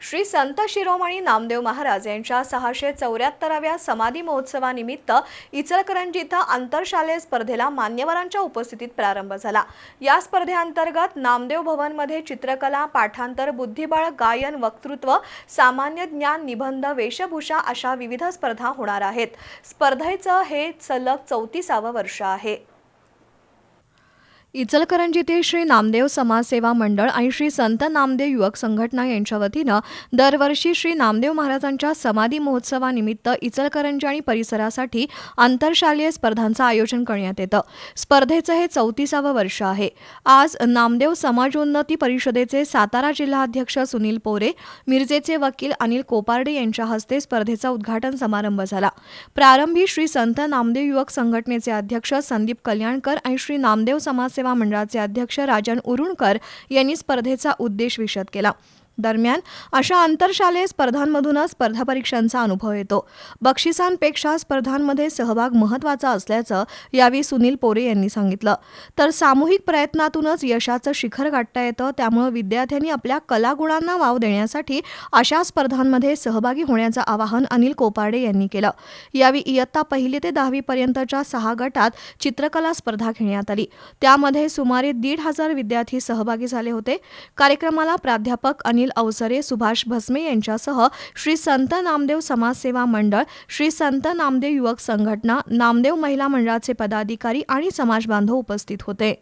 श्री संत शिरोमणी नामदेव महाराज यांच्या सहाशे चौऱ्याहत्तराव्या समाधी महोत्सवानिमित्त इचलकरंजी इथं आंतरशालेय स्पर्धेला मान्यवरांच्या उपस्थितीत प्रारंभ झाला. या स्पर्धेअंतर्गत नामदेव भवनमध्ये चित्रकला पाठांतर बुद्धिबळ गायन वक्तृत्व सामान्य ज्ञान निबंध वेशभूषा अशा विविध स्पर्धा होणार आहेत. स्पर्धेचं हे सलग चौतीसावं वर्ष आहे. इचलकरंजीतील श्री नामदेव समाजसेवा मंडळ आणि श्री संत नामदेव युवक संघटना यांच्या वतीनं दरवर्षी श्री नामदेव महाराजांच्या समाधी महोत्सवानिमित्त इचलकरंजी आणि परिसरासाठी आंतरशालेय स्पर्धांचं आयोजन करण्यात येतं. स्पर्धेचं हे चौतीसावं वर्ष आहे. आज नामदेव समाजोन्नती परिषदेचे सातारा जिल्हाध्यक्ष सुनील पोरे मिरजेचे वकील अनिल कोपार्डे यांच्या हस्ते स्पर्धेचा उद्घाटन समारंभ झाला. प्रारंभी श्री संत नामदेव युवक संघटनेचे अध्यक्ष संदीप कल्याणकर आणि श्री नामदेव समाजसेवा मंडळाचे अध्यक्ष राजन उरुणकर यांनी स्पर्धेचा उद्देश विशद केला. दरम्यान अशा आंतरशालेय स्पर्धांमधूनच स्पर्धा परीक्षांचा अनुभव येतो. बक्षिसांपेक्षा स्पर्धांमध्ये सहभाग महत्त्वाचा असल्याचं यावेळी सुनील पोरे यांनी सांगितलं. तर सामूहिक प्रयत्नातूनच यशाचं शिखर गाठता येतं त्यामुळे विद्यार्थ्यांनी आपल्या कलागुणांना वाव देण्यासाठी अशा स्पर्धांमध्ये सहभागी होण्याचं आवाहन अनिल कोपाडे यांनी केलं. यावेळी इयत्ता पहिली ते दहावीपर्यंतच्या सहा गटात चित्रकला स्पर्धा घेण्यात आली. त्यामध्ये सुमारे दीड हजार विद्यार्थी सहभागी झाले होते. कार्यक्रमाला प्राध्यापक अनिल अवसरे सुभाष भस्मे यांच्यासह श्री संत नामदेव समाजसेवा मंडळ श्री संत नामदेव युवक संघटना नामदेव महिला मंडळाचे पदाधिकारी आणि समाजबांधव उपस्थित होते.